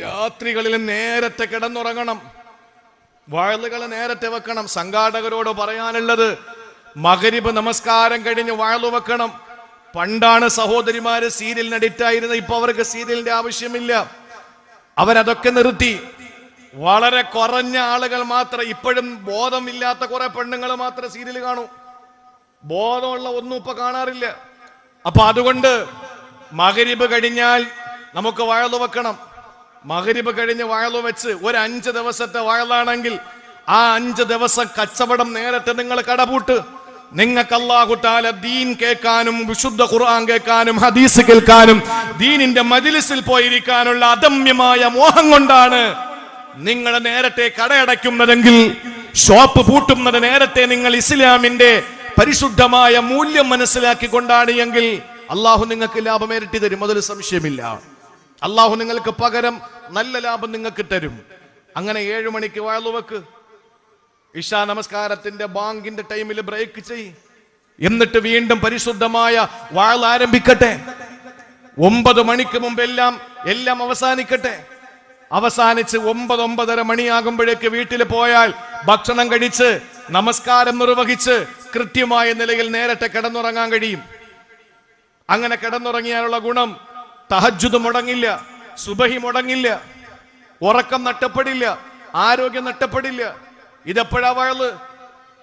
രാത്രികളിൽ നേരത്തെ കിടന്നുറങ്ങണം. വയലുകൾ നേരത്തെ വെക്കണം. സംഘാടകരോട് പറയാനുള്ളത് മകരിബ് നമസ്കാരം കഴിഞ്ഞ് വയലു വെക്കണം. പണ്ടാണ് സഹോദരിമാര് സീരിയലിന് അഡിക്റ്റ് ആയിരുന്നത് ഇപ്പൊ അവർക്ക് സീരിയലിന്റെ ആവശ്യമില്ല. അവരതൊക്കെ നിർത്തി. വളരെ കുറഞ്ഞ ആളുകൾ മാത്രം ഇപ്പോഴും ബോധമില്ലാത്ത കുറെ പെണ്ണുങ്ങൾ മാത്രം സീരിയൽ കാണൂ. ബോധമുള്ള ഒന്നും ഇപ്പൊ കാണാറില്ല. അപ്പൊ അതുകൊണ്ട് മകരിബ് കഴിഞ്ഞാൽ നമുക്ക് വാഴ വെക്കണം. മകരിബ് കഴിഞ്ഞ് വയലു വെച്ച് ഒരു അഞ്ച് ദിവസത്തെ വയലാണെങ്കിൽ ആ അഞ്ച് ദിവസം കച്ചവടം നേരത്തെ നിങ്ങൾ കടപൂട്ട്. നിങ്ങൾക്ക് അള്ളാഹുട്ടാല ദീൻ കേൾക്കാനും വിശുദ്ധ ഖുർആൻ കേൾക്കാനും ഹദീസ് കേൾക്കാനും ദീനിന്റെ മജിലിസിൽ പോയിരിക്കാനുള്ള അദമ്യമായ മോഹം കൊണ്ടാണ് നിങ്ങൾ നേരത്തെ കടയടയ്ക്കുന്നതെങ്കിൽ ഷോപ്പ് പൂട്ടുന്നത് നേരത്തെ നിങ്ങൾ ഇസ്ലാമിന്റെ പരിശുദ്ധമായ മൂല്യം മനസ്സിലാക്കിക്കൊണ്ടാണ് എങ്കിൽ അള്ളാഹു നിങ്ങൾക്ക് ലാഭം ഇരട്ടി തരും. അതിൽ സംശയമില്ല. അള്ളാഹു നിങ്ങൾക്ക് പകരം നല്ല ലാഭം നിങ്ങൾക്ക് തരും. അങ്ങനെ ഏഴു മണിക്ക് വാഴുവെക്ക് ഇഷാ നമസ്കാരത്തിന്റെ ബാങ്കിന്റെ ടൈമിൽ ബ്രേക്ക് ചെയ്. എന്നിട്ട് വീണ്ടും പരിശുദ്ധമായ വാൾ ആരംഭിക്കട്ടെ. ഒമ്പത് മണിക്ക് മുമ്പ് എല്ലാം എല്ലാം അവസാനിക്കട്ടെ. അവസാനിച്ച് ഒമ്പത് ഒമ്പതര മണിയാകുമ്പോഴേക്ക് വീട്ടിൽ പോയാൽ ഭക്ഷണം കഴിച്ച് നമസ്കാരം നിർവഹിച്ച് കൃത്യമായ നിലയിൽ നേരത്തെ കിടന്നുറങ്ങാൻ കഴിയും. അങ്ങനെ കിടന്നുറങ്ങിയാലുള്ള ഗുണം തഹജുദ് മുടങ്ങില്ല സുബഹി മുടങ്ങില്ല ഉറക്കം നഷ്ടപ്പെടില്ല ആരോഗ്യം നഷ്ടപ്പെടില്ല ഇതെപ്പോഴാ വഴൽ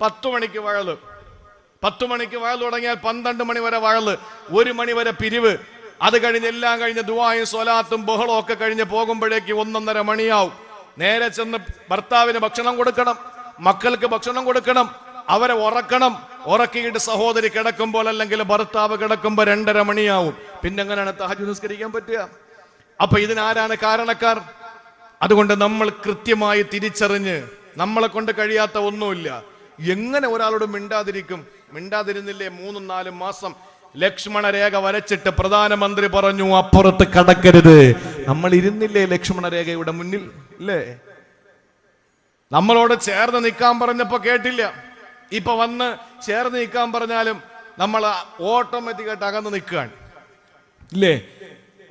പത്തു മണിക്ക് വഴൽ പത്തു മണിക്ക് വഴൽ തുടങ്ങിയാൽ പന്ത്രണ്ട് മണി വരെ വഴൽ ഒരു മണി വരെ പിരിവ്. അത് കഴിഞ്ഞ് എല്ലാം കഴിഞ്ഞ് ദുവായും സ്വലാത്തും ബഹളവും ഒക്കെ കഴിഞ്ഞ് പോകുമ്പോഴേക്ക് ഒന്നൊന്നര മണിയാവും. നേരെ ചെന്ന് ഭർത്താവിന് ഭക്ഷണം കൊടുക്കണം മക്കൾക്ക് ഭക്ഷണം കൊടുക്കണം. അവരെ ഉറക്കണം. ഉറക്കിയിട്ട് സഹോദരി കിടക്കുമ്പോൾ അല്ലെങ്കിൽ ഭർത്താവ് കിടക്കുമ്പോൾ രണ്ടര മണിയാവും. പിന്നെ എങ്ങനെയാണ് തഹജ് നിസ്കരിക്കാൻ പറ്റുക? അപ്പൊ ഇതിനാരാണ് കാരണക്കാർ? അതുകൊണ്ട് നമ്മൾ കൃത്യമായി തിരിച്ചറിഞ്ഞ് നമ്മളെ കൊണ്ട് കഴിയാത്ത ഒന്നുമില്ല. എങ്ങനെ ഒരാളോട് മിണ്ടാതിരിക്കും? മിണ്ടാതിരുന്നില്ലേ മൂന്നും നാലും മാസം? ലക്ഷ്മണ രേഖ വരച്ചിട്ട് പ്രധാനമന്ത്രി പറഞ്ഞു അപ്പുറത്ത് കടക്കരുത്. നമ്മൾ ഇരുന്നില്ലേ ലക്ഷ്മണ രേഖയുടെ മുന്നിൽ? അല്ലേ നമ്മളോട് ചേർന്ന് നിൽക്കാൻ പറഞ്ഞപ്പോ കേട്ടില്ല. ഇപ്പൊ വന്ന് ചേർന്ന് നിൽക്കാൻ പറഞ്ഞാലും നമ്മൾ ഓട്ടോമാറ്റിക്കായിട്ട് അകന്ന് നിൽക്കുകയാണ്. ഇല്ലേ?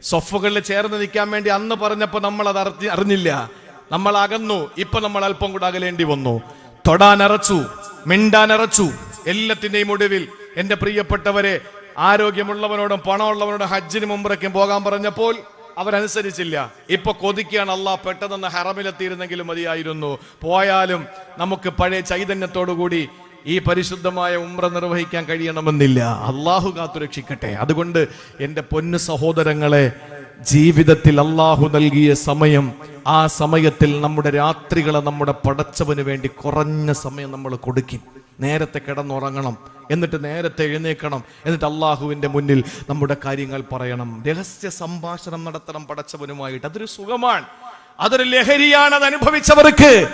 സൊഫുകളിൽ ചേർന്ന് നിൽക്കാൻ വേണ്ടി അന്ന് പറഞ്ഞപ്പോൾ നമ്മൾ അത് അറിഞ്ഞി അറിഞ്ഞില്ല. നമ്മൾ അകന്നു. ഇപ്പൊ നമ്മൾ അല്പം കൂടെ അകലേണ്ടി വന്നു. തൊടാൻ അറച്ചു. മിണ്ടാൻ അറച്ചു. എല്ലാത്തിന്റെയും ഒടുവിൽ എന്റെ പ്രിയപ്പെട്ടവരെ ആരോഗ്യമുള്ളവനോടും പണമുള്ളവനോടും ഹജ്ജിന് മുമ്പറയ്ക്കും പോകാൻ പറഞ്ഞപ്പോൾ അവരനുസരിച്ചില്ല. ഇപ്പൊ കൊതിക്കുകയാണ് അള്ളാഹ് പെട്ടെന്ന് ഹറമിലെത്തിയിരുന്നെങ്കിലും മതിയായിരുന്നു. പോയാലും നമുക്ക് പഴയ ചൈതന്യത്തോടുകൂടി ഈ പരിശുദ്ധമായ ഉമ്ര നിർവഹിക്കാൻ കഴിയണമെന്നില്ല. അള്ളാഹു കാത്തുരക്ഷിക്കട്ടെ. അതുകൊണ്ട് എന്റെ പൊന്നു സഹോദരങ്ങളെ ജീവിതത്തിൽ അള്ളാഹു നൽകിയ സമയം ആ സമയത്തിൽ നമ്മുടെ രാത്രികളെ നമ്മുടെ പടച്ചവന് വേണ്ടി കുറഞ്ഞ സമയം നമ്മൾ കൊടുക്കും. നേരത്തെ കിടന്നുറങ്ങണം എന്നിട്ട് നേരത്തെ എഴുന്നേക്കണം എന്നിട്ട് അള്ളാഹുവിന്റെ മുന്നിൽ നമ്മുടെ കാര്യങ്ങൾ പറയണം. രഹസ്യ സംഭാഷണം നടത്തണം പടച്ചവനുമായിട്ട്. അതൊരു സുഖമാണ്. അതൊരു ലഹരിയാണ് അത് അനുഭവിച്ചവർക്ക്.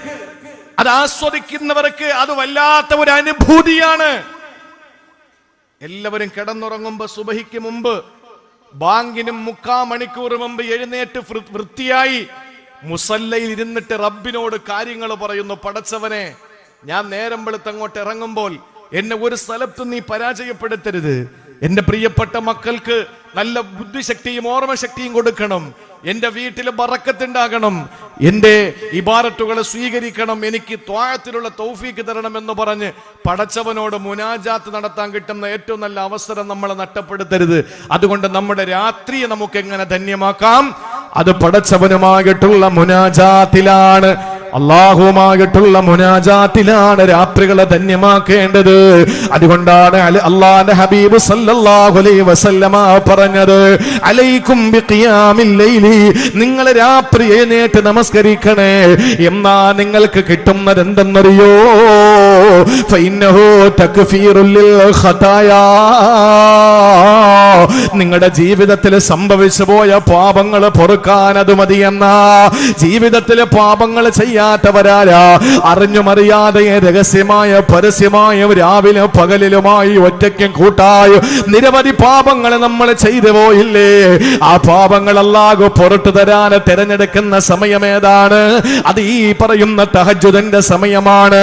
അത് ആസ്വദിക്കുന്നവർക്ക് അത് വല്ലാത്ത ഒരു അനുഭൂതിയാണ് എല്ലാവരും കിടന്നുറങ്ങുമ്പോ സുബഹിക്ക് മുമ്പ് ബാങ്കിനും മുക്കാ മണിക്കൂർ മുമ്പ് എഴുന്നേറ്റ് വൃത്തിയായി മുസല്ലയിൽ ഇരുന്നിട്ട് റബ്ബിനോട് കാര്യങ്ങൾ പറയുന്നു പടച്ചവനെ ഞാൻ നേരം വെളുത്തങ്ങോട്ട് ഇറങ്ങുമ്പോൾ എന്നെ ഒരു സ്ഥലത്ത് നീ പരാജയപ്പെടുത്തരുത്. എന്റെ പ്രിയപ്പെട്ട മക്കൾക്ക് നല്ല ബുദ്ധിശക്തിയും ഓർമ്മശക്തിയും കൊടുക്കണം. എന്റെ വീട്ടിൽ ബറക്കത്തുണ്ടാകണം. എന്റെ ഇബാറത്തുകളെ സ്വീകരിക്കണം. എനിക്ക് ത്വാഴത്തിലുള്ള തൗഫീക്ക് തരണം എന്ന് പറഞ്ഞ് പടച്ചവനോട് മുനാജാത്ത് നടത്താൻ കിട്ടുന്ന ഏറ്റവും നല്ല അവസരം നമ്മളെ നഷ്ടപ്പെടുത്തരുത്. അതുകൊണ്ട് നമ്മുടെ രാത്രിയെ നമുക്ക് എങ്ങനെ ധന്യമാക്കാം? അത് പടച്ചവനുമായിട്ടുള്ള മുനാജാത്തിലാണ്. അള്ളാഹുമായിട്ടുള്ള മുനാജാത്തിലാണ് രാത്രികളെ ധന്യമാക്കേണ്ടത്. അതുകൊണ്ടാണ് അള്ളാന്റെ ഹബീബ് സല്ലല്ലാഹു അലൈഹി വസല്ലമ പറഞ്ഞത് അലൈക്കും നിങ്ങൾ രാത്രി എഴുന്നേറ്റ് നമസ്കരിക്കണേ എന്നാ നിങ്ങൾക്ക് കിട്ടുന്നത് എന്തെന്നറിയോ തക്ഫീറുൽ ഖതായാ. നിങ്ങളുടെ ജീവിതത്തിൽ സംഭവിച്ചു പോയ പാപങ്ങൾ പൊറുക്കാൻ അത് മതിയെന്നാ. ജീവിതത്തിലെ പാപങ്ങൾ ചെയ്യാത്തവരാരാ അറിഞ്ഞും അറിയാതെ രഹസ്യമായ പരസ്യമായ രാവിലെ പകലിലുമായി ഒറ്റയ്ക്കും കൂട്ടായും നിരവധി പാപങ്ങൾ നമ്മൾ ചെയ്തു പോയില്ലേ? ആ പാപങ്ങൾ അല്ലാഹു പുറത്തു തരാൻ തിരഞ്ഞെടുക്കുന്ന സമയമേതാണ് അത് ഈ പറയുന്ന തഹജുദന്റെ സമയമാണ്.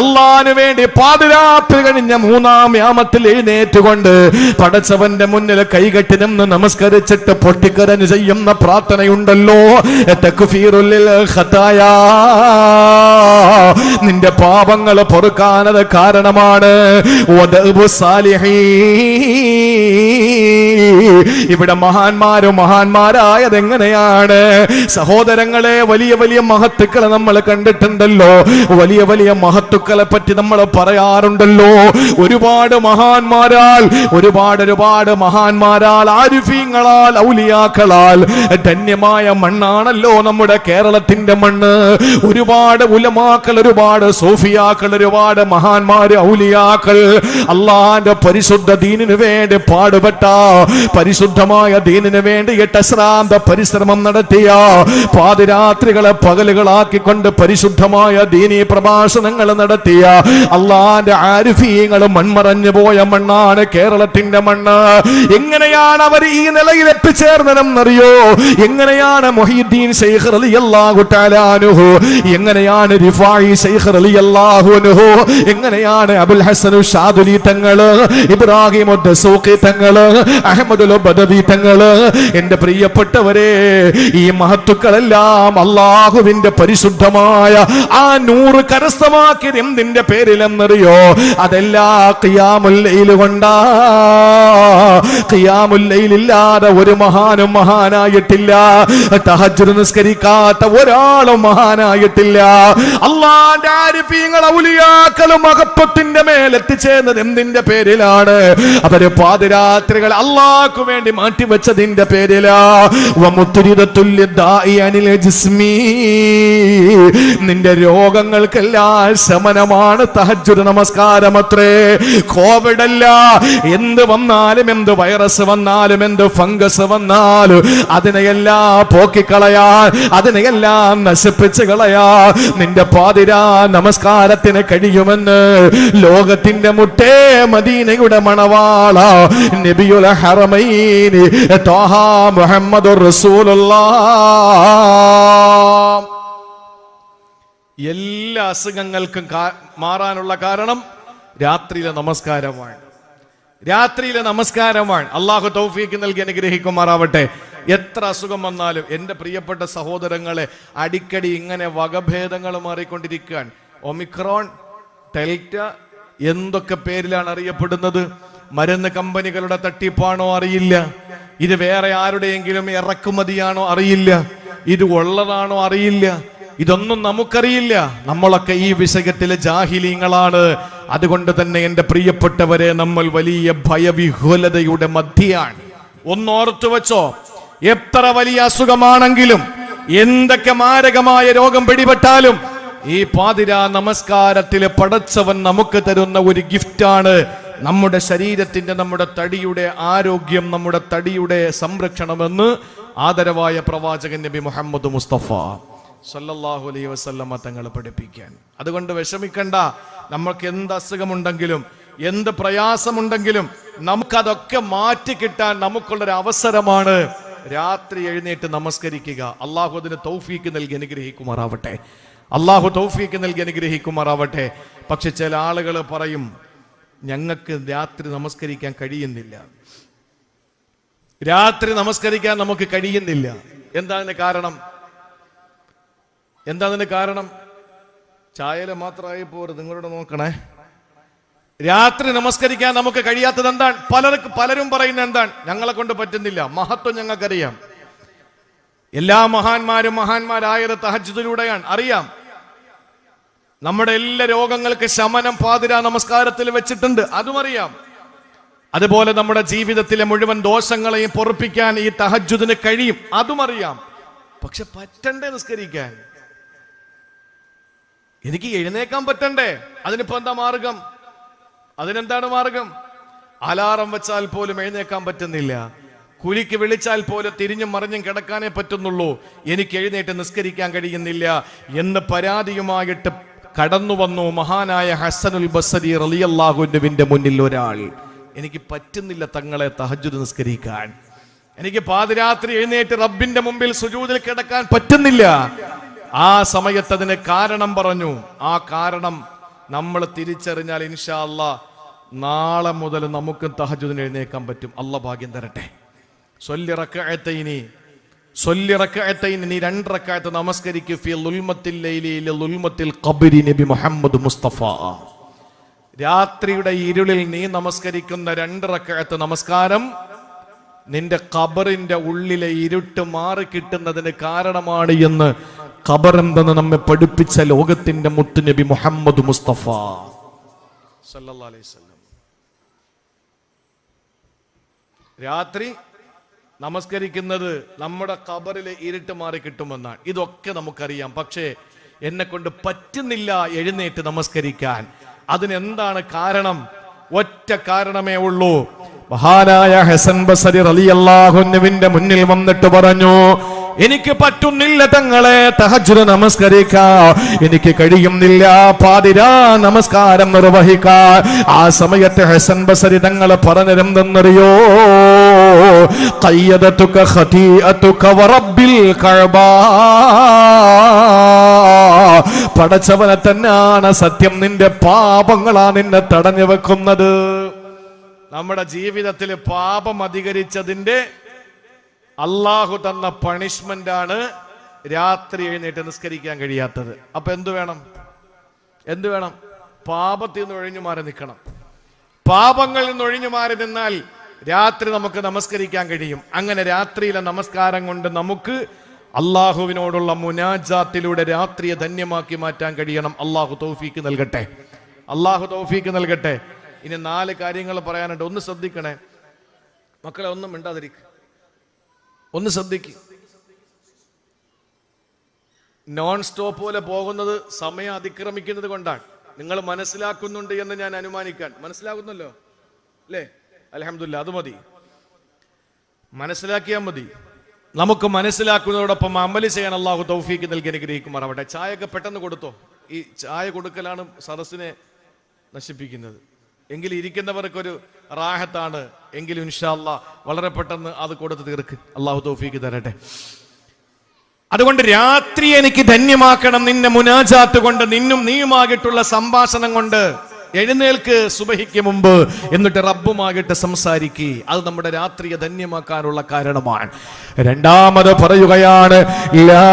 അള്ളാന് വേണ്ടി പാതിരാത്രി കഴിഞ്ഞ മൂന്നാം യാമത്തിൽ എഴുന്നേറ്റുകൊണ്ട് പടച്ചവന്റെ മുന്നിൽ കൈകെട്ടി നിന്ന് നമസ്കരിച്ചിട്ട് പൊട്ടിക്കരഞ്ഞ് ചെയ്യുന്ന പ്രാർത്ഥനയുണ്ടല്ലോ. തക്ഫീറുല്ലിൽ ഖതായാ. നിന്റെ പാപങ്ങൾ പൊറുക്കാനത് കാരണമാണ്. ഇവിടെ മഹാന്മാരും മഹാന്മാരായത് എങ്ങനെയാണ് സഹോദരങ്ങളെ വലിയ വലിയ മഹത്തുക്കളെ നമ്മൾ കണ്ടിട്ടുണ്ടല്ലോ. വലിയ വലിയ മഹത്തുക്കളെ പറ്റി നമ്മൾ പറയാറുണ്ടല്ലോ. ഒരുപാട് മഹാന്മാരാൽ ഒരുപാട് ഒരുപാട് മഹാന്മാരാൽ ആരുഫീങ്ങളാൽ ഔലിയാക്കളാൽ ധന്യമായ മണ്ണാണല്ലോ നമ്മുടെ കേരളത്തിന്റെ മണ്ണ്. ഒരുപാട് ഉലമാക്കൾ ഒരുപാട് സോഫിയാക്കൾ ഒരുപാട് മഹാന്മാര് ഔലിയാക്കൾ. അള്ളാന്റെ പരിശുദ്ധ ദീനിനു വേണ്ടി പാടുപെട്ട പരിശുദ്ധമായ ദീനിനു വേണ്ടി എട്ടശ്രാന്ത പരിശ്രമം നടത്തിയ പാതിരാത്രികളെ പകലുകളാക്കിക്കൊണ്ട് പരിശുദ്ധമായ ദീനി പ്രഭാഷണങ്ങൾ നടത്തിയ അള്ളാന്റെ ആരിഫീങ്ങൾ മൺമറഞ്ഞു പോയ മണ്ണാണ് കേരളത്തിന്റെ മണ്ണ്. എങ്ങനെയാണ് അവർ ഈ നിലയിൽ എത്തിച്ചേർന്നതെന്നറിയോ? എങ്ങനെയാണ് മൊഹീദ്ദീൻ ശൈഖ് അലി അൻഹു എങ്ങനെയാണ് എങ്ങനെയാണ് അബുൽ ഹസൻ ഷാദുലി തങ്ങൾ? ഇബ്രാഹിം തങ്ങൾ? ബദവി എന്റെ പ്രിയപ്പെട്ടവരെ ഈ മഹത്തുക്കളെല്ലാം അള്ളാഹുവിന്റെ പരിശുദ്ധമായ ആ നൂറ് കരസ്ഥമാക്കിയത് എന്തിന്റെ പേരിലെന്നറിയോ? അതെല്ലാ ഖിയാമുല്ലയിൽ കൊണ്ടാ. ഖിയാമുല്ലയിലില്ലാതെ ഒരു മഹാനും മഹാനായിട്ടില്ല. തഹജ് നിസ്കരിക്കാത്ത ഒരാളും മഹാനായിട്ടില്ല അള്ളാന്റെ ആരിഫീങ്ങൾ മഹത്വത്തിന്റെ മേൽ എത്തിച്ചേർന്നത് എന്തിന്റെ പേരിലാണ്? അവർ പാതിരാത്രികൾ അള്ളാഹ്ക്കു വേണ്ടി മാറ്റിവെച്ചതിന്റെ പേരിലാ. നിന്റെ രോഗങ്ങൾക്കെല്ലാം ശമനമാണ് തഹജുര നമസ്കാരം അത്രേ കോവിഡ് അല്ല എന്ത് വന്നാലും എന്ത് വൈറസ് വന്നാലും എന്ത് ഫംഗസ് വന്നാലും അതിനെയെല്ലാം പോക്കിക്കളയാൻ അതിനെയെല്ലാം നശിപ്പിച്ച് കളയാ നിന്റെ പാതിരാ നമസ്കാരത്തിന് കഴിയുമെന്ന് ലോകത്തിന്റെ മുട്ടേ മദീനയുടെ മണവാള നബിയുൽ ഹറമൈനി ത്വാഹ മുഹമ്മദുർ റസൂലുള്ള എല്ലാ അസുഖങ്ങൾക്കും മാറാനുള്ള കാരണം രാത്രിയിലെ നമസ്കാരമാണ്. രാത്രിയിലെ നമസ്കാരമാണ്. അള്ളാഹു തൗഫീക്ക് നൽകി അനുഗ്രഹിക്കുമാറാവട്ടെ. എത്ര അസുഖം വന്നാലും എന്റെ പ്രിയപ്പെട്ട സഹോദരങ്ങളെ അടിക്കടി ഇങ്ങനെ വകഭേദങ്ങൾ മാറിക്കൊണ്ടിരിക്കുകയാണ് ഒമിക്രോൺ ഡെൽറ്റ എന്തൊക്കെ പേരിലാണ് അറിയപ്പെടുന്നത്? മരുന്ന് കമ്പനികളുടെ തട്ടിപ്പാണോ അറിയില്ല. ഇത് വേറെ ആരുടെയെങ്കിലും ഇറക്കുമതിയാണോ അറിയില്ല. ഇത് ഉള്ളതാണോ അറിയില്ല. ഇതൊന്നും നമുക്കറിയില്ല. നമ്മളൊക്കെ ഈ വിഷയത്തിലെ ജാഹിലീങ്ങളാണ്. അതുകൊണ്ട് തന്നെ എന്റെ പ്രിയപ്പെട്ടവരെ നമ്മൾ വലിയ ഭയവിഹുലതയുടെ മധ്യയാണ്. ഒന്നോർത്തു വെച്ചോ എത്ര വലിയ അസുഖമാണെങ്കിലും എന്തൊക്കെ മാരകമായ രോഗം പിടിപെട്ടാലും ഈ പാതിര നമസ്കാരത്തിലെ പടച്ചവൻ നമുക്ക് തരുന്ന ഒരു ഗിഫ്റ്റാണ്. നമ്മുടെ ശരീരത്തിന്റെ നമ്മുടെ തടിയുടെ ആരോഗ്യം നമ്മുടെ തടിയുടെ സംരക്ഷണമെന്ന് ആദരവായ പ്രവാചകൻ നബി മുഹമ്മദ് മുസ്തഫ സല്ലല്ലാഹു അലൈഹി വസല്ലമ തങ്ങൾ പഠിപ്പിക്കാൻ. അതുകൊണ്ട് വിഷമിക്കണ്ട. നമ്മൾക്ക് എന്ത് അസുഖമുണ്ടെങ്കിലും എന്ത് പ്രയാസമുണ്ടെങ്കിലും നമുക്കതൊക്കെ മാറ്റി കിട്ടാൻ നമുക്കുള്ളൊരു അവസരമാണ്. രാത്രി എഴുന്നേറ്റ് നമസ്കരിക്കുക. അള്ളാഹു അതിന് തൗഫീക്ക് നൽകി അനുഗ്രഹിക്കുമാറാവട്ടെ. അള്ളാഹു തൗഫീക്ക് നൽകി അനുഗ്രഹിക്കുമാറാവട്ടെ. പക്ഷെ ചില ആളുകൾ പറയും ഞങ്ങൾക്ക് രാത്രി നമസ്കരിക്കാൻ കഴിയുന്നില്ല. രാത്രി നമസ്കരിക്കാൻ നമുക്ക് കഴിയുന്നില്ല. എന്താണ് കാരണം? എന്താണ് കാരണം? ചായല മാത്രമായി പോരുത് നിങ്ങളോട് നോക്കണേ. രാത്രി നമസ്കരിക്കാൻ നമുക്ക് കഴിയാത്തത് എന്താണ്? പലർക്ക് പലരും പറയുന്നത് എന്താണ്? ഞങ്ങളെ കൊണ്ട് പറ്റുന്നില്ല. മഹത്വം ഞങ്ങൾക്കറിയാം. എല്ലാ മഹാന്മാരും മഹാന്മാരായത് തഹജ്ജുദിലൂടെയാണ്. അറിയാം. നമ്മുടെ എല്ലാ രോഗങ്ങൾക്ക് ശമനം പാതിര നമസ്കാരത്തിൽ വെച്ചിട്ടുണ്ട്. അതും അറിയാം. അതുപോലെ നമ്മുടെ ജീവിതത്തിലെ മുഴുവൻ ദോഷങ്ങളെയും പൊറപ്പിക്കാൻ ഈ തഹജ്ജുദിന് കഴിയും. അതും അറിയാം. പക്ഷെ പറ്റണ്ടേ നിസ്കരിക്കാൻ? എനിക്ക് എഴുന്നേക്കാൻ പറ്റണ്ടേ? അതിനിപ്പോ എന്താ മാർഗം? അതിനെന്താണ് മാർഗം? അലാറം വെച്ചാൽ പോലും എഴുന്നേക്കാൻ പറ്റുന്നില്ല. കുലിക്ക് വിളിച്ചാൽ പോലും തിരിഞ്ഞും മറിഞ്ഞും കിടക്കാനേ പറ്റുന്നുള്ളൂ. എനിക്ക് എഴുന്നേറ്റ് നിസ്കരിക്കാൻ കഴിയുന്നില്ല. എന്ന് പരാതിയുമായിട്ട് കടന്നു വന്നു മഹാനായ ഹസനുൽ ബസരി റലിയല്ലാഹുവിന്റെ മുന്നിൽ ഒരാൾ. എനിക്ക് പറ്റുന്നില്ല തങ്ങളെ തഹജ്ജുദ് നിസ്കരിക്കാൻ. എനിക്ക് പാതിരാത്രി എഴുന്നേറ്റ് റബ്ബിന്റെ മുമ്പിൽ സുജൂദിൽ കിടക്കാൻ പറ്റുന്നില്ല. ആ സമയത്ത് അതിന് കാരണം പറഞ്ഞു. ആ കാരണം നമ്മൾ തിരിച്ചറിഞ്ഞാൽ ഇൻഷാ അല്ലാ നാളെ മുതൽ നമുക്ക് തഹജുദിന് എഴുന്നേക്കാൻ പറ്റും. അല്ല ഭാഗ്യം തരട്ടെ. സൊല്ലിറക്കഴത്തൈനി സൊല്ലിറക്കഴത്തൈനി നീ രണ്ടിറക്കായത്ത് നമസ്കരിക്കു. ലുൽമത്തിൽ നബി രാത്രിയുടെ ഇരുളിൽ നീ നമസ്കരിക്കുന്ന രണ്ടിറക്കായത്ത് നമസ്കാരം നിന്റെ ഖബറിന്റെ ഉള്ളിലെ ഇരുട്ട് മാറി കിട്ടുന്നതിന് കാരണമാണ് എന്ന് ഖബർ എന്തെന്ന് നമ്മെ പഠിപ്പിച്ച ലോകത്തിന്റെ മുത്തുനബി മുഹമ്മദ് മുസ്തഫ. സല്ലല്ലാഹി അലൈഹി വസല്ലം. രാത്രി നമസ്കരിക്കുന്നത് നമ്മുടെ കബറിലെ ഇരുട്ട് മാറി കിട്ടുമെന്നാണ്. ഇതൊക്കെ നമുക്കറിയാം. പക്ഷേ എന്നെ കൊണ്ട് പറ്റുന്നില്ല എഴുന്നേറ്റ് നമസ്കരിക്കാൻ. അതിനെന്താണ് കാരണം? ഒറ്റ കാരണമേ ഉള്ളൂ. മഹാനായ ഹസൻ ബസരി റളിയല്ലാഹുവിന്റെ മുന്നിൽ വന്നിട്ട് പറഞ്ഞു എനിക്ക് പറ്റുന്നില്ല തങ്ങളെ തഹജുര നമസ്കരിക്കാ. എനിക്ക് കഴിയുന്നില്ല പാതിരാ നമസ്കാരം നിർവഹിക്കാൻ ആ സമയത്ത് ഹസൻ ബസരി തങ്ങൾ പറഞ്ഞിരുന്നെന്നറിയോ വറബ്ബിൽ കഅബ. പടച്ചവനെ തന്നെയാണ് സത്യം നിന്റെ പാപങ്ങളാ നിന്നെ തടഞ്ഞു വെക്കുന്നത്. നമ്മുടെ ജീവിതത്തിൽ പാപം അധികരിച്ചതിന്റെ അള്ളാഹു തന്ന പണിഷ്മെന്റ് ആണ് രാത്രി എഴുന്നേറ്റ് നിസ്കരിക്കാൻ കഴിയാത്തത്. അപ്പൊ എന്തു വേണം? എന്തു വേണം? പാപത്തിൽ നിന്ന് ഒഴിഞ്ഞു മാറി നിൽക്കണം. പാപങ്ങളിൽ നിന്ന് ഒഴിഞ്ഞു മാറി നിന്നാൽ രാത്രി നമുക്ക് നമസ്കരിക്കാൻ കഴിയും. അങ്ങനെ രാത്രിയിലെ നമസ്കാരം കൊണ്ട് നമുക്ക് അള്ളാഹുവിനോടുള്ള മുനാജാത്തിലൂടെ രാത്രിയെ ധന്യമാക്കി മാറ്റാൻ കഴിയണം. അള്ളാഹു തൗഫീക്ക് നൽകട്ടെ. അള്ളാഹു തൗഫീക്ക് നൽകട്ടെ. ഇനി നാല് കാര്യങ്ങൾ പറയാനുണ്ട്. ഒന്ന് ശ്രദ്ധിക്കണേ. മക്കളെ ഒന്നും മിണ്ടാതിരിക്കുക ഒന്ന് ശ്രദ്ധിക്കുക നോൺ സ്റ്റോപ്പ് പോലെ പോകുന്നത് സമയം അതിക്രമിക്കുന്നത് കൊണ്ടാണ്. നിങ്ങൾ മനസ്സിലാക്കുന്നുണ്ട് എന്ന് ഞാൻ അനുമാനിക്കാൻ. മനസ്സിലാകുന്നല്ലോ? അല്ലേ? അലഹമില്ല അത് മതി. മനസ്സിലാക്കിയാൽ മതി. നമുക്ക് മനസ്സിലാക്കുന്നതോടൊപ്പം അമലി ചെയ്യാൻ അള്ളാഹു തൗഫീക്ക് നൽകി അനുഗ്രഹിക്കുമാറാവട്ടെ. ചായയൊക്കെ പെട്ടെന്ന് കൊടുത്തോ? ഈ ചായ കൊടുക്കലാണ് സദസ്സിനെ നശിപ്പിക്കുന്നത്. എങ്കിൽ ഇരിക്കുന്നവർക്കൊരു റാഹത്താണ്. എങ്കിലും ഇൻഷാല്ല വളരെ പെട്ടെന്ന് അത് കൊടുത്ത് തീർക്ക്. അള്ളാഹു തോഫീക്ക് തരട്ടെ. അതുകൊണ്ട് രാത്രി എനിക്ക് ധന്യമാക്കണം നിന്നെ മുനാജാത്ത് കൊണ്ട് നിന്നും നീയുമാകിട്ടുള്ള സംഭാഷണം കൊണ്ട്. എഴുന്നേൽക്ക് സുബഹിക്ക് മുമ്പ് എന്നിട്ട് റബ്ബുമാകിട്ട് സംസാരിക്കുക അത് നമ്മുടെ രാത്രിയെ ധന്യമാക്കാനുള്ള കാരണമാണ്. രണ്ടാമത് പറയുകയാണ് ഇല്ലാ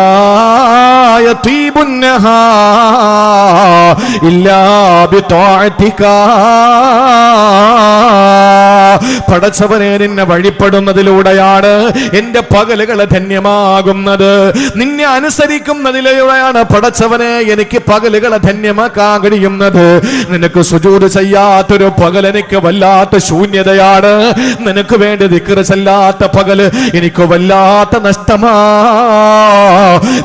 പടച്ചവനെ നിന്നെ വഴിപ്പെടുന്നതിലൂടെയാണ് എന്റെ പകലുകൾ ധന്യമാകുന്നത്. നിന്നെ അനുസരിക്കുന്നതിലൂടെയാണ് പടച്ചവനെ എനിക്ക് പകലുകൾ ധന്യമാക്കാൻ കഴിയുന്നത്. നിനക്ക് സുജൂത് ചെയ്യാത്തൊരു പകൽ എനിക്ക് വല്ലാത്ത ശൂന്യതയാണ്. നിനക്ക് വേണ്ടി ദിക്കറ് ചെല്ലാത്ത പകൽ എനിക്ക് വല്ലാത്ത നഷ്ടമാ.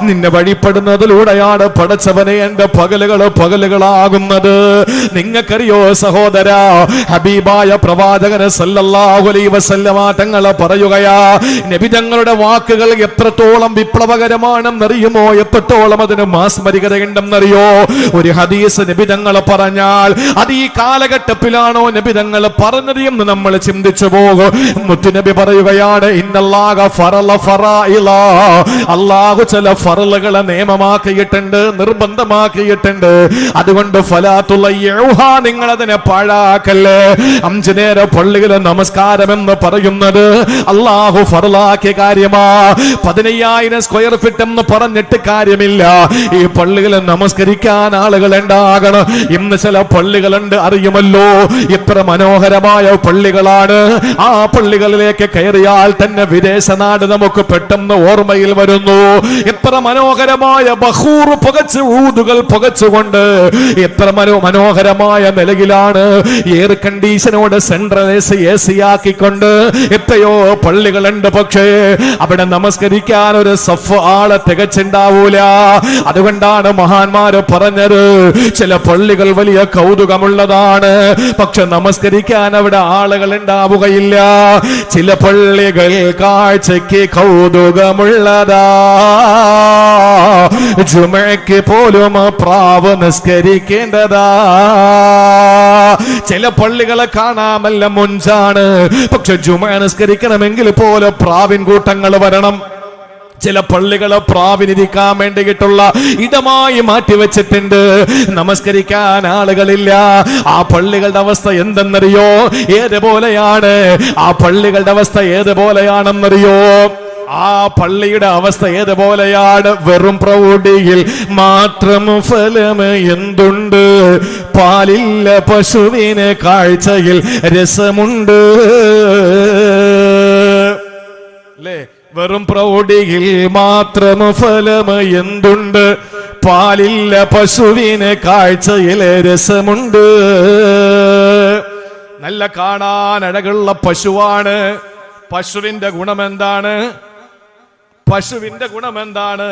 നിന്നെ വഴിപ്പെടുന്നതിലൂടെയാണ് പടച്ചവനെ എന്റെ പകലുകൾ പകലുകളാകുന്നത്. നിങ്ങൾക്കറിയോ സഹോദര ഹബീബായ പ്രവാചകന് സല്ലല്ലാഹു തങ്ങൾ പറയുകയാ നബി തങ്ങളുടെ വാക്കുകൾ എത്രത്തോളം വിപ്ലവകരമാണെന്നറിയുമോ? എത്രത്തോളം അതിന് മാസ്മരികതയുണ്ടെന്നറിയോ? ഒരു ഹദീസ് നബി തങ്ങൾ പറഞ്ഞാൽ അത് ഈ കാലഘട്ടത്തിലാണോ നബി തങ്ങൾ പറഞ്ഞത് എന്ന് നമ്മൾ ചിന്തിച്ചു പോകും. മുത്തുനബി പറയുകയാണ് അള്ളാഹു ചില ഫറലുകളെ നിയമമാക്കിയിട്ടുണ്ട് നിർബന്ധമാക്കിയിട്ടുണ്ട്. അതുകൊണ്ട് ഫലാത്തുള്ള നിങ്ങൾ അതിനെ പാഴാക്കല്ലേ? അഞ്ചു നേരം പള്ളിയിലെ നമസ്കാരം എന്ന് പറയുന്നത് അള്ളാഹു ഫറലാക്കിയ കാര്യമാ. പതിനയ്യായിരം സ്ക്വയർ ഫീറ്റ് എന്ന് പറഞ്ഞിട്ട് കാര്യമില്ല. ഈ പള്ളികളെ നമസ്കരിക്കാൻ ആളുകൾ ഉണ്ടാകണം ഇന്ന് ചില പള്ളികളുണ്ട് അറിയുമല്ലോ? ഇത്ര മനോഹരമായ പള്ളികളാണ്. ആ പള്ളികളിലേക്ക് കയറിയാൽ തന്നെ വിദേശ നാട് നമുക്ക് പെട്ടെന്ന് ഓർമ്മയിൽ വരുന്നു. എത്ര മനോഹരമായ ബഹൂർ പുകച്ച് ഊതുകൾ പുകച്ചുകൊണ്ട് എത്ര മനോ മനോഹരമായ നിലയിലാണ് air കണ്ടീഷനോട് central A C A C ആക്കിക്കൊണ്ട് എത്രയോ പള്ളികളുണ്ട് പക്ഷേ അവിടെ നമസ്കരിക്കാൻ ഒരു സഫ് ആളെ തികച്ചുണ്ടാവൂല. അതുകൊണ്ടാണ് മഹാന്മാര് പറഞ്ഞത് ചില പള്ളികൾ വലിയ കൗതുകമുള്ളതാണ് പക്ഷെ നമസ്കരിക്കാൻ അവിടെ ആളുകൾ ഉണ്ടാവുകയില്ല. ചില പള്ളികൾ കാഴ്ചയ്ക്ക് കൗതുകമുള്ളതാ. ജുമയ്ക്ക് പോലും പ്രാവ് നിസ്കരിക്കേണ്ടതാ. ചില പള്ളികളെ കാണാമല്ല മുഞ്ചാണ് പക്ഷെ ജുമ നിസ്കരിക്കണമെങ്കിൽ പോലെ പ്രാവിൻ കൂട്ടങ്ങൾ വരണം. ചില പള്ളികളെ പ്രാവിനിരിക്കാൻ വേണ്ടിയിട്ടുള്ള ഇടമായി മാറ്റിവെച്ചിട്ടുണ്ട് നമസ്കരിക്കാൻ ആളുകളില്ല. ആ പള്ളികളുടെ അവസ്ഥ എന്തെന്നറിയോ? ഏതുപോലെയാണ്? ആ പള്ളികളുടെ അവസ്ഥ ഏതുപോലെയാണെന്നറിയോ? ആ പള്ളിയുടെ അവസ്ഥ ഏതുപോലെയാണ്? വെറും പ്രൗഢിയിൽ മാത്രം ഫലം എന്തുണ്ട്? പാലില്ല പശുവിന് കാഴ്ചയിൽ രസമുണ്ട്. അല്ലേ വെറും പ്രൗഢിയിൽ മാത്രം ഫലം എന്തുണ്ട്? പാലില്ല പശുവിന് കാഴ്ചയിൽ രസമുണ്ട്. നല്ല കാണാൻ അഴകുള്ള പശുവാണ്. പശുവിന്റെ ഗുണം എന്താണ് പശുവിന്റെ ഗുണം എന്താണ്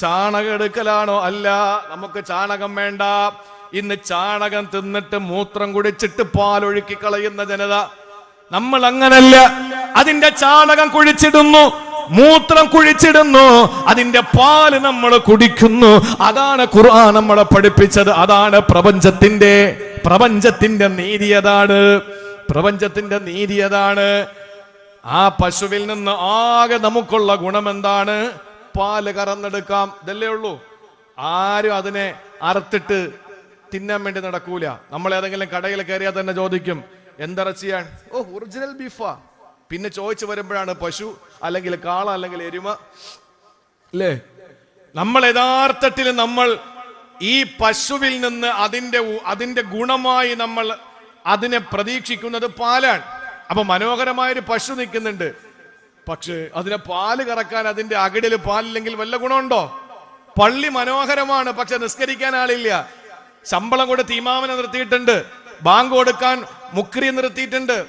ചാണകം എടുക്കലാണോ അല്ല നമുക്ക് ചാണകം വേണ്ട. ഇന്ന് ചാണകം തിന്നിട്ട് മൂത്രം കുടിച്ചിട്ട് പാലൊഴുക്കി കളയുന്ന ജനത. നമ്മൾ അങ്ങനല്ല അതിന്റെ ചാണകം കുഴിച്ചിടുന്നു മൂത്രം കുഴിച്ചിടുന്നു അതിന്റെ പാൽ നമ്മൾ കുടിക്കുന്നു. അതാണ് ഖുർആൻ നമ്മളെ പഠിപ്പിച്ചത്. അതാണ് പ്രപഞ്ചത്തിന്റെ പ്രപഞ്ചത്തിന്റെ നീതി അതാണ് പ്രപഞ്ചത്തിന്റെ നീതി അതാണ് ആ പശുവിൽ നിന്ന് ആകെ നമുക്കുള്ള ഗുണം എന്താണ് പാൽ കറന്നെടുക്കാം. ഇതല്ലേ ഉള്ളൂ. ആരും അതിനെ അറുത്തിട്ട് തിന്നാൻ വേണ്ടി നടക്കൂല. നമ്മൾ ഏതെങ്കിലും കടയിൽ കയറിയാൽ തന്നെ ചോദിക്കും എന്തിറച്ചിയാണ് ഓ ഒറിജിനൽ ബീഫാ പിന്നെ ചോദിച്ചു വരുമ്പോഴാണ് പശു അല്ലെങ്കിൽ കാള അല്ലെങ്കിൽ എരുമ. അല്ലേ നമ്മൾ യഥാർത്ഥത്തിൽ നമ്മൾ ഈ പശുവിൽ നിന്ന് അതിന്റെ അതിന്റെ ഗുണമായി നമ്മൾ അതിനെ പ്രതീക്ഷിക്കുന്നത് പാലാണ്. അപ്പൊ മനോഹരമായൊരു പശു നിൽക്കുന്നുണ്ട്. പക്ഷേ അതിനെ പാൽ കറക്കാൻ അതിന്റെ അകിടിൽ പാലില്ലെങ്കിൽ വല്ല ഗുണമുണ്ടോ? പള്ളി മനോഹരമാണ് പക്ഷെ നിസ്കരിക്കാൻ ആളില്ല. ശമ്പളം കൊടുത്ത് ഇമാമിനെ നിർത്തിയിട്ടുണ്ട്. ബാങ്ക് കൊടുക്കാൻ മുക്രി നിർത്തിയിട്ടുണ്ട്.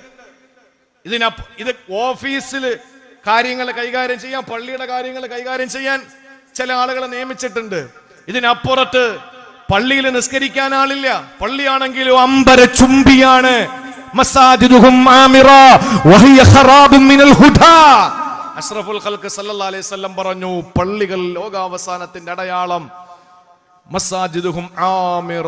ഇതിന ഇത് ഓഫീസിൽ കാര്യങ്ങൾ കൈകാര്യം ചെയ്യാൻ പള്ളിയുടെ കാര്യങ്ങൾ കൈകാര്യം ചെയ്യാൻ ചില ആളുകളെ നിയമിച്ചിട്ടുണ്ട്. ഇതിനപ്പുറത്ത് പള്ളിയിൽ നിസ്കരിക്കാൻ ആളില്ല. പള്ളിയാണെങ്കിലും അമ്പര ചുംബിയാണ്. മസാജിദുഹും ആമിറ വഹിയ ഖറാബും മിനൽ ഹുദാ. അഷ്റഫുൽ ഖൽക്ക് സല്ലല്ലാഹു അലൈഹി വസല്ലം പറഞ്ഞു പള്ളികൾ ലോകാവസാനത്തിന്റെ അടയാളം മസാജിദുഹും ആമിറ.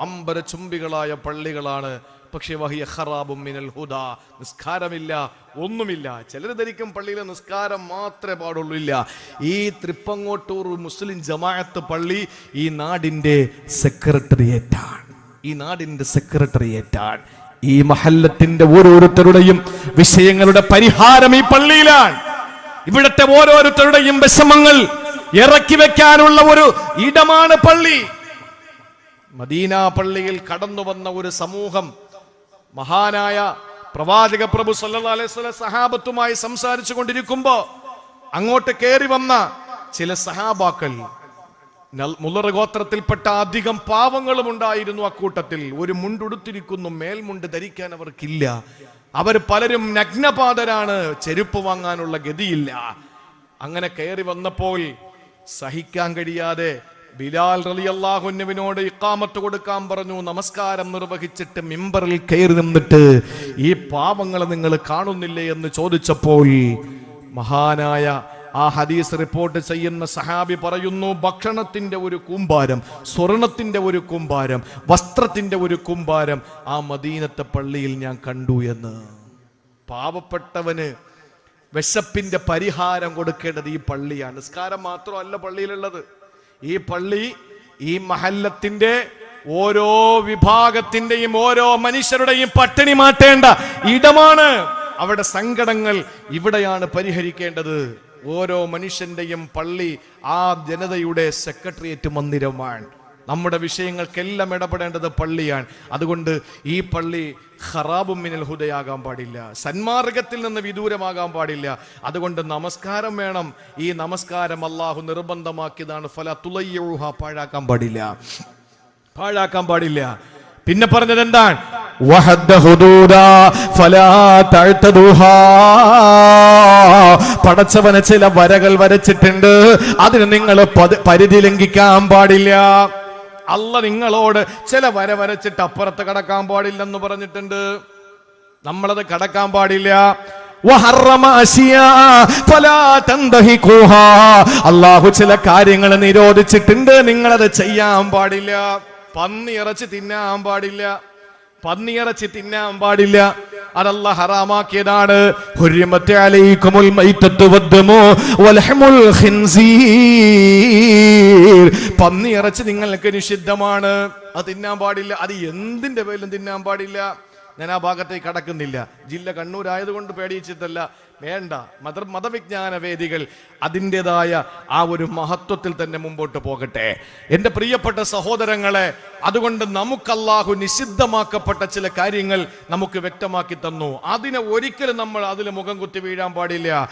അമ്പര ചുംബികളായ പള്ളികളാണ്. പക്ഷേ വഹിയ ഖറാബും മിനൽ ഹുദ. നിസ്കാരമില്ല ഒന്നുമില്ല. ചിലർ ധരിക്കും പള്ളിയിലെ നിസ്കാരം മാത്രമേ പാടുള്ളൂ ഇല്ല. ഈ തൃപ്പങ്ങോട്ടൂർ മുസ്ലിം ജമാഅത്ത് പള്ളി ഈ നാടിന്റെ സെക്രട്ടറിയേറ്റാണ്. ഈ നാടിന്റെ സെക്രട്ടറിയേറ്റാണ്. ഈ മഹല്ലത്തിന്റെ ഓരോരുത്തരുടെയും വിഷയങ്ങളുടെ പരിഹാരം ഈ പള്ളിയിലാണ്. ഇവിടുത്തെ ഓരോരുത്തരുടെയും വിഷമങ്ങൾ ഇറക്കി വെക്കാനുള്ള ഒരു ഇടമാണ് പള്ളി. മദീന പള്ളിയിൽ കടന്നു വന്ന ഒരു സമൂഹം മഹാനായ പ്രവാചക പ്രഭു സല്ലല്ലാഹു അലൈഹി സഹാബത്തുമായി സംസാരിച്ചു കൊണ്ടിരിക്കുമ്പോ അങ്ങോട്ട് കയറി വന്ന ചില സഹാബാക്കൾ മുളർ ഗോത്രത്തിൽപ്പെട്ട അധികം പാവങ്ങളും ഉണ്ടായിരുന്നു അക്കൂട്ടത്തിൽ. ഒരു മുണ്ടുടുത്തിരിക്കുന്നു മേൽമുണ്ട് ധരിക്കാൻ അവർക്കില്ല. അവർ പലരും നഗ്നപാതരാണ് ചെരുപ്പ് വാങ്ങാനുള്ള ഗതിയില്ല. അങ്ങനെ കയറി വന്നപ്പോൾ സഹിക്കാൻ കഴിയാതെ ബിലാൽ റളിയല്ലാഹുവിനോട് ഇക്കാമത്ത് കൊടുക്കാൻ പറഞ്ഞു. നമസ്കാരം നിർവഹിച്ചിട്ട് മിമ്പറിൽ കയറി നിന്നിട്ട് ഈ പാവങ്ങളെ നിങ്ങൾ കാണുന്നില്ലേ എന്ന് ചോദിച്ചപ്പോൾ മഹാനായ ആ ഹദീസ് റിപ്പോർട്ട് ചെയ്യുന്ന സഹാബി പറയുന്നു ഭക്ഷണത്തിന്റെ ഒരു കൂമ്പാരം സ്വർണത്തിന്റെ ഒരു കൂമ്പാരം വസ്ത്രത്തിന്റെ ഒരു കൂമ്പാരം ആ മദീനത്തെ പള്ളിയിൽ ഞാൻ കണ്ടു എന്ന്. പാവപ്പെട്ടവന് വിശപ്പിന്റെ പരിഹാരം കൊടുക്കേണ്ടത് ഈ പള്ളിയാണ്. നിസ്കാരം മാത്രമല്ല പള്ളിയിലുള്ളത്. ഈ പള്ളി ഈ മഹല്ലത്തിന്റെ ഓരോ വിഭാഗത്തിന്റെയും ഓരോ മനുഷ്യരുടെയും പട്ടിണി മാറ്റേണ്ട ഇടമാണ്. അവിടെ സങ്കടങ്ങൾ ഇവിടെയാണ് പരിഹരിക്കേണ്ടത്. ഓരോ മനുഷ്യന്റെയും പള്ളി ആ ജനതയുടെ സെക്രട്ടേറിയറ്റ് മന്ദിരമാണ്. നമ്മുടെ വിഷയങ്ങൾക്കെല്ലാം ഇടപെടേണ്ടത് പള്ളിയാണ്. അതുകൊണ്ട് ഈ പള്ളി ഖറാബും മിനൽ ഹുദയാകാൻ പാടില്ല. സന്മാർഗത്തിൽ നിന്ന് വിദൂരമാകാൻ പാടില്ല. അതുകൊണ്ട് നമസ്കാരം വേണം. ഈ നമസ്കാരം അള്ളാഹു നിർബന്ധമാക്കിയതാണ്. ഫല തുളയ്യൂഹ പാഴാക്കാൻ പാടില്ല. പാഴാക്കാൻ പാടില്ല. പിന്നെ പറഞ്ഞത് എന്താണ് പടച്ചവന് ചില വരകൾ വരച്ചിട്ടുണ്ട്. അതിന് നിങ്ങൾ പരിധി ലംഘിക്കാൻ പാടില്ല. അല്ല നിങ്ങളോട് ചില വര വരച്ചിട്ട് അപ്പുറത്ത് കടക്കാൻ പാടില്ലെന്ന് പറഞ്ഞിട്ടുണ്ട്. നമ്മളത് കടക്കാൻ പാടില്ല. അള്ളാഹു ചില കാര്യങ്ങൾ നിരോധിച്ചിട്ടുണ്ട്. നിങ്ങളത് ചെയ്യാൻ പാടില്ല. പന്നി ഇറച്ചി തിന്നാൻ പാടില്ല. പന്നിയിറച്ചി തിന്നാൻ പാടില്ല. അതല്ല ഹറാമാക്കിയതാണ്. പന്നിയിറച്ചി നിങ്ങൾക്ക് നിഷിദ്ധമാണ്. അത് തിന്നാൻ പാടില്ല. അത് എന്തിന്റെ പേരിലും തിന്നാൻ പാടില്ല. ഞാൻ ആ ഭാഗത്തേക്ക് കടക്കുന്നില്ല. ജില്ല കണ്ണൂരായതുകൊണ്ട് പേടിച്ചിട്ടല്ല. വേണ്ട. മത മതവിജ്ഞാന വേദികൾ അതിന്റെതായ ആ ഒരു മഹത്വത്തിൽ തന്നെ മുമ്പോട്ട് പോകട്ടെ. എന്റെ പ്രിയപ്പെട്ട സഹോദരങ്ങളെ അതുകൊണ്ട് നമുക്ക് നിഷിദ്ധമാക്കപ്പെട്ട ചില കാര്യങ്ങൾ നമുക്ക് വ്യക്തമാക്കി തന്നു. അതിനെ ഒരിക്കലും നമ്മൾ അതിൽ മുഖം കുത്തി വീഴാൻ പാടില്ല.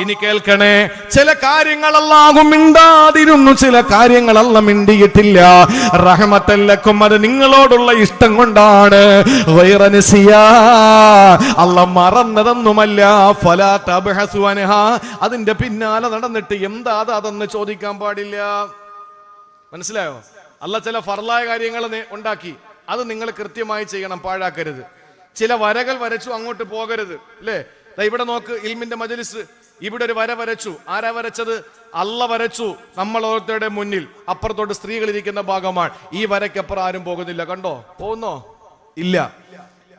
ഇനി കേൾക്കണേ ചില കാര്യങ്ങൾ അല്ലാഹു മിണ്ടാതിരുന്നു ചില കാര്യങ്ങളല്ല മിണ്ടിയിട്ടില്ല. റഹമത്തല്ലക്കും അത് നിങ്ങളോടുള്ള ഇഷ്ടം കൊണ്ടാണ്. വൈറനസിയാ. അല്ല മറന്നതൊന്നുമല്ല. അതിന്റെ പിന്നാലെ നടന്നിട്ട് എന്താ അത് അതെന്ന് ചോദിക്കാൻ പാടില്ല. മനസ്സിലായോ? അല്ല ചില ഫർലായ കാര്യങ്ങൾ ഉണ്ടാക്കി. അത് നിങ്ങൾ കൃത്യമായി ചെയ്യണം പാഴാക്കരുത്. ചില വരകൾ വരച്ചു അങ്ങോട്ട് പോകരുത് അല്ലേ? ഇവിടെ നോക്ക് ഇൽമിന്റെ മജലിസ്. ഇവിടെ ഒരു വര വരച്ചു. ആരാ വരച്ചത്? അല്ല വരച്ചു. നമ്മൾ ഓരോരുത്തരുടെ മുന്നിൽ. അപ്പുറത്തോട്ട് സ്ത്രീകൾ ഇരിക്കുന്ന ഭാഗമാണ്. ഈ വരയ്ക്കപ്പുറം ആരും പോകുന്നില്ല. കണ്ടോ? പോകുന്നോ? ഇല്ല.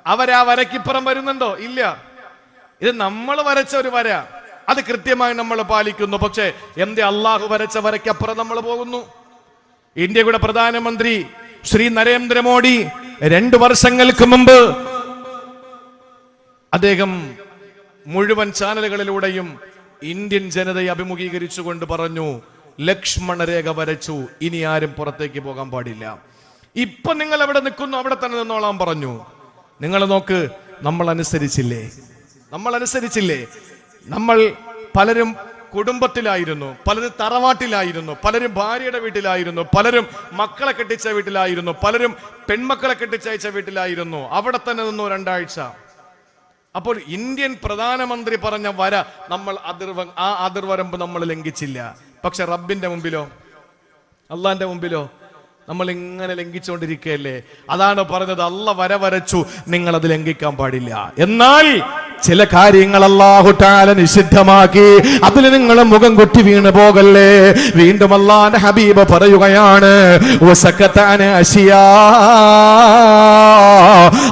അവരാ വരക്കിപ്പുറം വരുന്നുണ്ടോ? ഇല്ല. ഇത് നമ്മൾ വരച്ച ഒരു വര. അത് കൃത്യമായി നമ്മൾ പാലിക്കുന്നു. പക്ഷേ എന്തേ അള്ളാഹു വരച്ച വരയ്ക്കപ്പുറം നമ്മൾ പോകുന്നു? ഇന്ത്യയുടെ പ്രധാനമന്ത്രി ശ്രീ നരേന്ദ്രമോദി രണ്ടു വർഷങ്ങൾക്ക് മുമ്പ് അദ്ദേഹം മുഴുവൻ ചാനലുകളിലൂടെയും ഇന്ത്യൻ ജനതയെ അഭിമുഖീകരിച്ചുകൊണ്ട് പറഞ്ഞു ലക്ഷ്മണരേഖ വരച്ചു. ഇനി ആരും പുറത്തേക്ക് പോകാൻ പാടില്ല. ഇപ്പൊ നിങ്ങൾ എവിടെ നിൽക്കുന്നു അവിടെ തന്നെ നിന്നോളാൻ പറഞ്ഞു. നിങ്ങൾ നോക്ക് നമ്മൾ അനുസരിച്ചില്ലേ? നമ്മൾ അനുസരിച്ചില്ലേ? നമ്മൾ പലരും കുടുംബത്തിലായിരുന്നു പലരും തറവാട്ടിലായിരുന്നു പലരും ഭാര്യയുടെ വീട്ടിലായിരുന്നു പലരും മക്കളെ കെട്ടിച്ച വീട്ടിലായിരുന്നു പലരും പെൺമക്കളെ കെട്ടിച്ചയച്ച വീട്ടിലായിരുന്നു. അവിടെ തന്നെ നിന്നു രണ്ടാഴ്ച. അപ്പോൾ ഇന്ത്യൻ പ്രധാനമന്ത്രി പറഞ്ഞ വര നമ്മൾ അതിർവ ആ അതിർവരമ്പ് നമ്മൾ ലംഘിച്ചില്ല. പക്ഷെ റബ്ബിന്റെ മുമ്പിലോ? അള്ളാന്റെ മുമ്പിലോ? നമ്മൾ ഇങ്ങനെ ലംഘിച്ചുകൊണ്ടിരിക്കുകയല്ലേ? അതാണ് പറഞ്ഞത്. അല്ല വര വരച്ചു. നിങ്ങൾ അത് ലംഘിക്കാൻ പാടില്ല. എന്നാൽ ചില കാര്യങ്ങൾ തആല നിഷിദ്ധമാക്കി. അതിൽ നിങ്ങൾ മുഖം കൊട്ടി വീണ് പോകല്ലേ? വീണ്ടും അള്ളാന്റെ ഹബീബ് പറയുകയാണ്.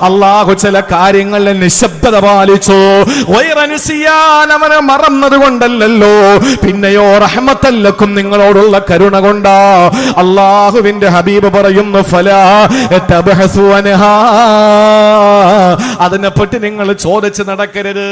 അള്ളാഹു ചില കാര്യങ്ങളിൽ നിശബ്ദത പാലിച്ചു. അവനെ മറന്നത് കൊണ്ടല്ലല്ലോ. പിന്നെയോ റഹ്മത്തല്ലക്കും നിങ്ങളോടുള്ള കരുണ കൊണ്ടാ. അള്ളാഹുവിന്റെ ഹബീബ് പറയുന്നു ഫല. അതിനെപ്പറ്റി നിങ്ങൾ ചോദിച്ച് மறக்கருது